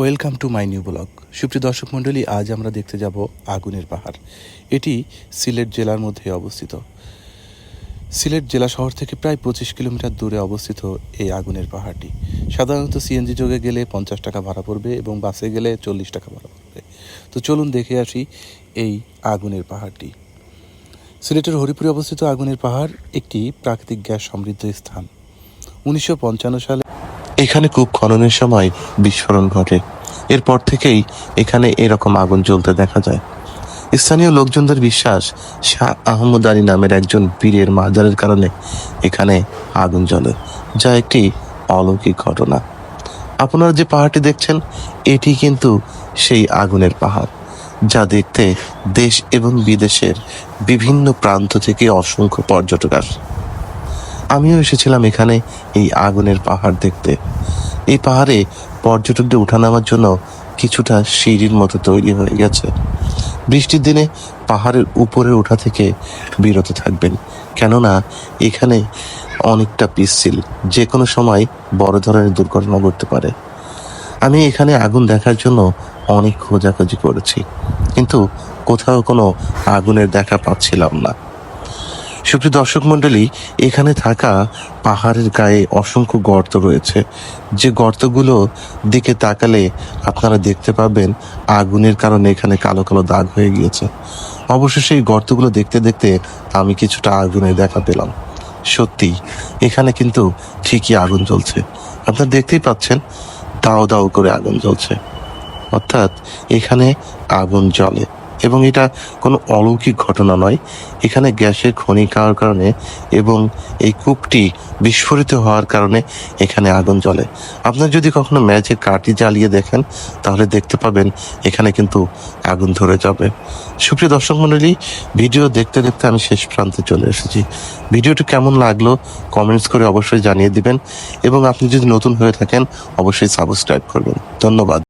Welcome to my new blog. সুপ্রিয় দর্শক মণ্ডলী, আজ আমরা দেখতে যাব আগুনের পাহাড়। এটি সিলেট জেলার মধ্যে অবস্থিত। সিলেট জেলা শহর থেকে প্রায় পঁচিশ কিলোমিটার দূরে অবস্থিত এই আগুনের পাহাড়টি। সাধারণত সিএনজি যোগে গেলে পঞ্চাশ টাকা ভাড়া পড়বে এবং বাসে গেলে চল্লিশ টাকা ভাড়া পড়বে। তো চলুন দেখে আসি এই আগুনের পাহাড়টি। সিলেটের হরিপুরে অবস্থিত আগুনের পাহাড় একটি প্রাকৃতিক গ্যাস সমৃদ্ধ স্থান। উনিশশো পঞ্চান্ন সালে এখানে কূপ খননের সময় বিস্ফোরণ ঘটে। এরপর থেকেই এখানে এরকম আগুন জ্বলতে দেখা যায়। স্থানীয় লোকজনদের বিশ্বাস, শাহ আহমদ আলী নামের একজন বীরের মাজারের কারণে এখানে আগুন জ্বলে, যা একটি অলৌকিক ঘটনা। আপনারা যে পাহাড়টি দেখছেন, এটি কিন্তু সেই আগুনের পাহাড়, যা দেখতে দেশ এবং বিদেশের বিভিন্ন প্রান্ত থেকে অসংখ্য পর্যটক আসে। আমিও এসেছিলাম এখানে এই আগুনের পাহাড় দেখতে। এই পাহাড়ে পর্যটকদের উঠানামার জন্য কিছুটা সিঁড়ির মতো তৈরি হয়ে গেছে। বৃষ্টির দিনে পাহাড়ের উপরে ওঠা থেকে বিরত থাকবেন, কেননা এখানে অনেকটা পিচ্ছিল যে কোনো সময় বড় ধরনের দুর্ঘটনা ঘটতে পারে। আমি এখানে আগুন দেখার জন্য অনেক খোঁজাখুঁজি করেছি, কিন্তু কোথাও কোনো আগুনের দেখা পাচ্ছিলাম না। সুপ্রিয় দর্শক মণ্ডলী, এখানে থাকা পাহাড়ের গায়ে অসংখ্য গর্ত রয়েছে। যে গর্তগুলো দিকে তাকালে আপনারা দেখতে পাবেন আগুনের কারণে এখানে কালো কালো দাগ হয়ে গিয়েছে। অবশ্য সেই গর্তগুলো দেখতে দেখতে আমি কিছুটা আগুনের দেখা পেলাম। সত্যি, এখানে কিন্তু ঠিকই আগুন জ্বলছে। আপনারা দেখতেই পাচ্ছেন, দাও দাও করে আগুন জ্বলছে। অর্থাৎ এখানে আগুন জ্বলে। এবং এটা কোনো অলৌকিক ঘটনা নয়। এখানে গ্যাসের খনি খাওয়ার কারণে এবং এই কূপটি বিস্ফোরিত হওয়ার কারণে এখানে আগুন জ্বলে। আপনার যদি কখনো ম্যাচের কাটি জ্বালিয়ে দেখেন, তাহলে দেখতে পাবেন এখানে কিন্তু আগুন ধরে যাবে। সুপ্রিয় দর্শক মণ্ডলী ভিডিও দেখতে দেখতে আমি শেষ প্রান্তে চলে এসেছি। ভিডিওটি কেমন লাগল কমেন্টস করে অবশ্যই জানিয়ে দিবেন এবং আপনি যদি নতুন হয়ে থাকেন, অবশ্যই সাবস্ক্রাইব করবেন। ধন্যবাদ।